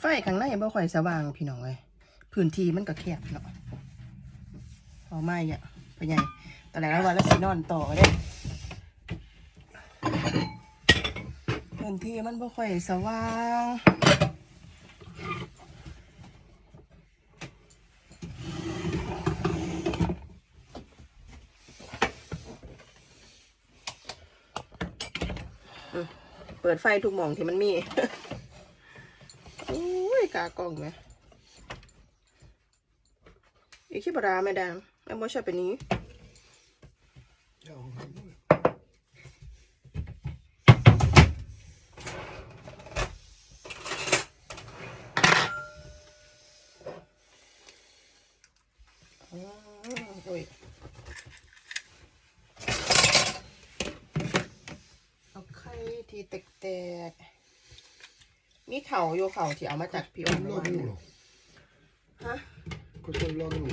ไฟข้างในบ่ค่อยสว่างพี่น้องเอ้ยพื้นที่มันก็แคบเนาะเอาไม่อะไปไงตอนแรกเราว่าแล้วสินอนต่อเด้พื้นที่มันบ่ค่อยสว่างเปิดไฟทุกมองที่มันมี กากล้องไหมอีกขี้ปลาร้าไม่ดังแม่โมชอบเป็นนี้โอ้ยเอาไข่ที่แตกๆ มีเข่าโยเข่าที่เอามาจากพี่อ้อม Vad เมื่อวาน lagar du เนี่ย då? ฮะ Vad ska du laga nu?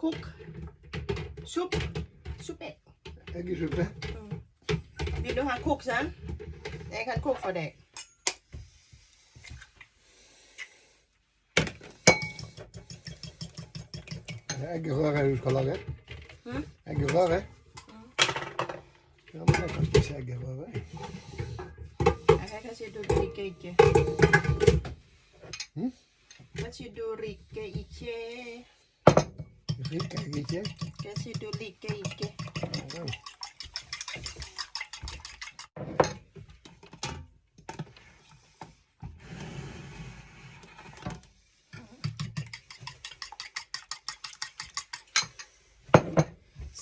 คุกซุปซุปเอ็ด Äggesuppe? วิดูฮะคุกซันไอ้คันคุก for that Är det äggröra du ska laga? Mm. Äggröra? Ja, men jag kan spisa äggröra. ไอ้คันคันชิดูริเกอิเก Mm. คันชิดูริเกอิเก Rika ägg คันชิดูริเกอิเก Ja.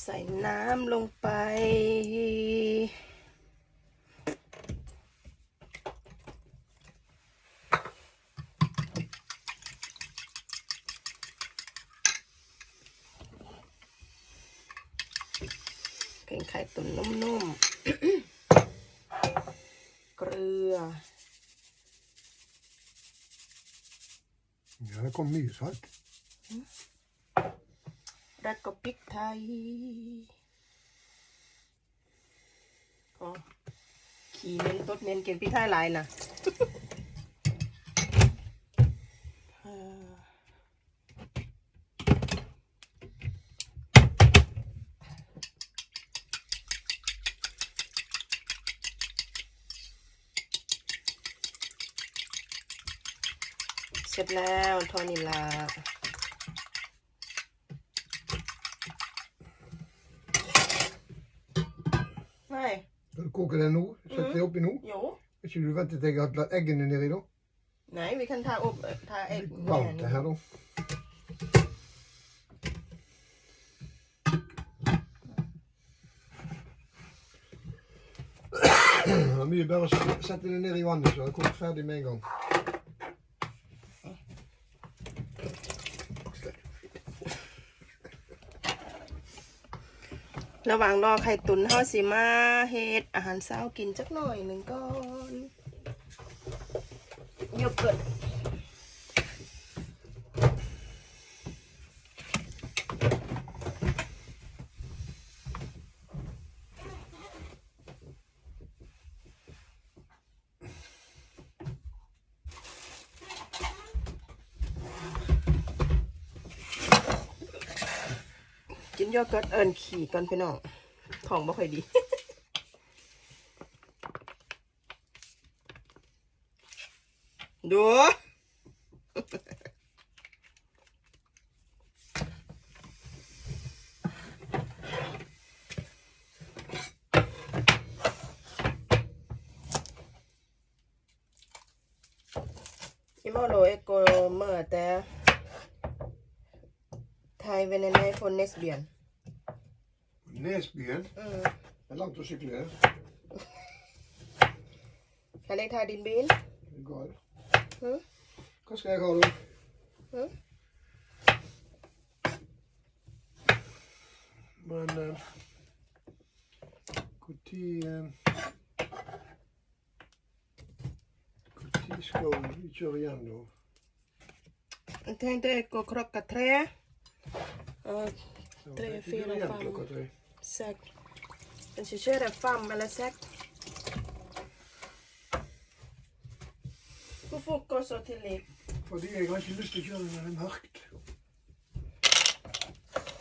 ใส่น้ำลงไป นนุ่มๆเกลือ Ja, det kom mycket salt. แล้วก็พริกไทยพอขี่เน้นตดเน้นเกินพริกไทยหลายนะ เสร็จแล้วทอนิลาไม่ Ska du koka den nu? Sätter det upp i nu? โย Ska du vänta till jag har lagt äggen ner i då? ไหน vi kan ta upp ta Det ägg är varmt det här då. Ja, mycket bättre att sätta den ner i vattnet så är det kokt färdig med en gång. ระหว่างรอไข่ตุ๋นเฮาสิมาเฮ็ดอาหารเช้ากินจักหน่อยหนึ่งก่อนยกเกิน โยเกิร์ตเอิญขี่ก่อนพี่น้องท้องบ่ค่อยดี ดู I morgon är går möte Thai vänner från Näsbyen. neusbuien mm. en lang toesikler. Kan ik haar die been? Goed. Huh? Kan ik haar houden? Huh? Maar uh, kutie, uh, kutie schoon, iets over Jan doen. Ik denk dat ik ook krok kan trekken. Uh, 3, 4 of 5. Säk. Den ska köra fem eller säk. Hur frukost og til liv. För jeg har ikke lust att köra när når det er mørkt.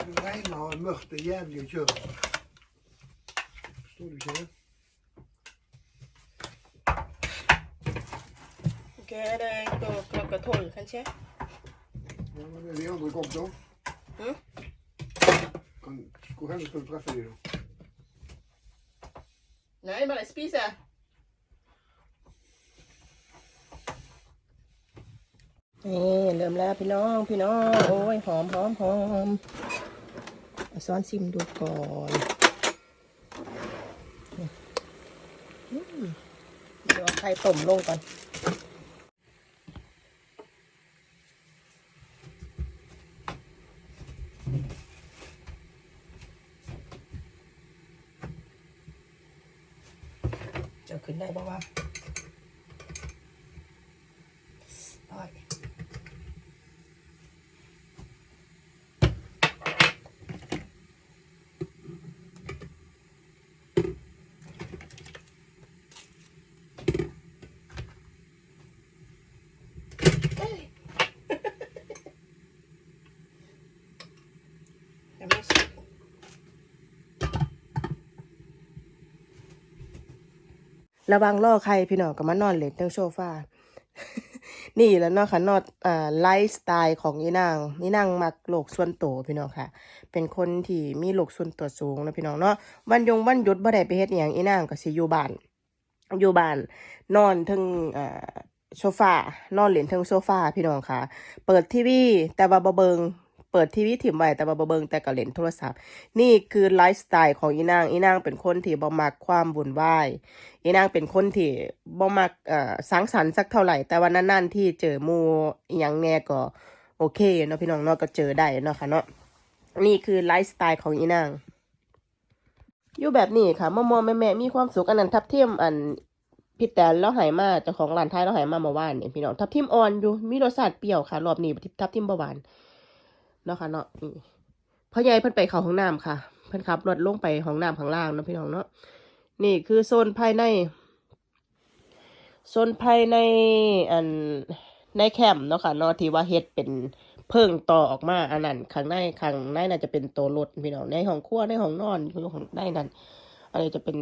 Det regnar och är mörkt, Det är jävligt att köra. Förstår du ikke det? Ok, det går klockan tolv, kanske? Ja, men er de andra kommet, då? Mm? Kan, hvor hen skal du treffe de da? Nej, bara spisa. นี่เริ่มแล้วพี่น้องพี่น้องโอ้ยหอมหอมหอมเอาซ้อนซิมดูก่อนอืมเดี๋ยวเอาไข่ต้มลงก่อน จะขึ้นได้เพราะว่า ระวังล่อใครพี่น้องก็มานอนเล่นเตั้งโซฟานี่แล้วเนาะค่ะนอดอ่าไลฟ์สไตล์ของอีนางอีนางมักโลกส่วนตัวพี่น้องค่ะ เป็นคนที่มีโลกส่วนตัวสูงนะพี่น้องเนาะวันยงวันหยุดบ่ได้ไปเฮ็ดอย่างอีนางก็สิอยู่บ้านอยู่บ้านนอนเทึงอ่าโซฟานอนเล่นเทึงโซฟาพี่น้องค่ะ เปิดทีวีแต่ว่าบ่เบิง เปิดทีวีถิ่มไว้แต่บ่เบิงแต่ก็เล่นโทรศัพท์ นี่คือไลฟ์สไตล์ของอีนางอีนางเป็นคนที่บ่มักความวุ่นวายอีนางเป็นคนที่บ่มักเอ่อสังสรรค์สักเท่าไหร่ แต่ว่านานๆที่เจอมูอหยังแน่ก็โอเคเนาะพี่น้องเนาะก็เจอได้เนาะค่ะเนาะนี่คือไลฟ์สไตล์ของอีนางอยู่แบบนี้ค่ะมอมอแม่แม่ๆมีความสุขอันนั้นทับเทียมอันพี่แตนแล้วหายมาเจ้าของร้านไทยแล้วหายมาเมื่อวานนี่พี่น้องทับทิมอ่อนอยู่มีรสชาติเปรี้ยวค่ะ รอบนี้ทับทิมเบาหวาน เนาะค่ะเนาะพ่อใหญ่เพิ่นไปเขาห้องน้ำค่ะ เพิ่นขับรถลงไปห้องน้ำข้างล่างเนาะพี่น้องเนาะนี่คือโซนภายในโซนภายในอันในแคมป์เนาะค่ะเนาะที่ว่าเฮ็ดเป็นเพิ่งต่อออกมาอันนั้นข้างในข้างในน่าจะเป็นตัวรถพี่น้องในห้องครัวในห้องนอนอยู่ของในนั้นอะไรจะเป็น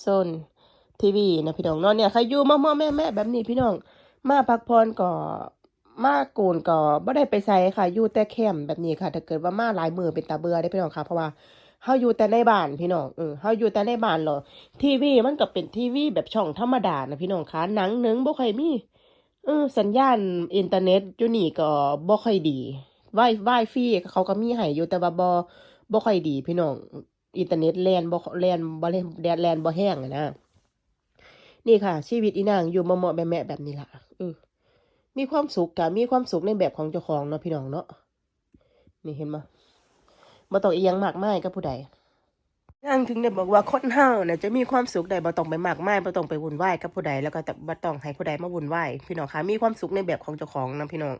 โซนทีวีนะพี่น้องเนาะเนี่ยใครอยู่มาม่อแม่แม่แบบนี้พี่น้องมาพักผ่อนก็ มาโกนก็บ่ได้ไปใส่ค่ะอยู่แต่แคมแบบนี้ค่ะ ถ้าเกิดว่ามาหลายมือเป็นตาเบื่อได้พี่น้องค่ะ เพราะว่าเฮาอยู่แต่ในบ้านพี่น้องเออเฮาอยู่แต่ในบ้านเหรอทีวีมันก็เป็นทีวีแบบช่องธรรมดานะพี่น้องค่ะหนังหนึงบ่ค่อยมีเออสัญญาณอินเทอร์เน็ตอยู่นี่ก็บ่ค่อยดีไวไวฟรีเขาก็มีให้อยู่แต่ว่าบ่บ่ค่อยดี พี่น้องอินเทอร์เน็ตแลนบ่แลนบ่แลนแดดแลนบ่แห้งนะนี่ค่ะ ชีวิตอีนางอยู่มาเหมาะแม่แบบนี้ล่ะเออ มีความสุขกะมีความสุขในแบบของเจ้าของเนาะพี่น้องเนาะนี่เห็นมาบ่ต้องอียังมากมายกับผู้ใดนางถึงได้บอกว่าคนเฮาเนี่ยจะมีความสุขได้บ่ต้องไปมากมายบ่ต้องไปวุ่นวายกับผู้ใดแล้วก็บ่ต้องให้ผู้ใดมาวุ่นวายพี่น้องคะมีความสุขในแบบของเจ้าของนะพี่น้อง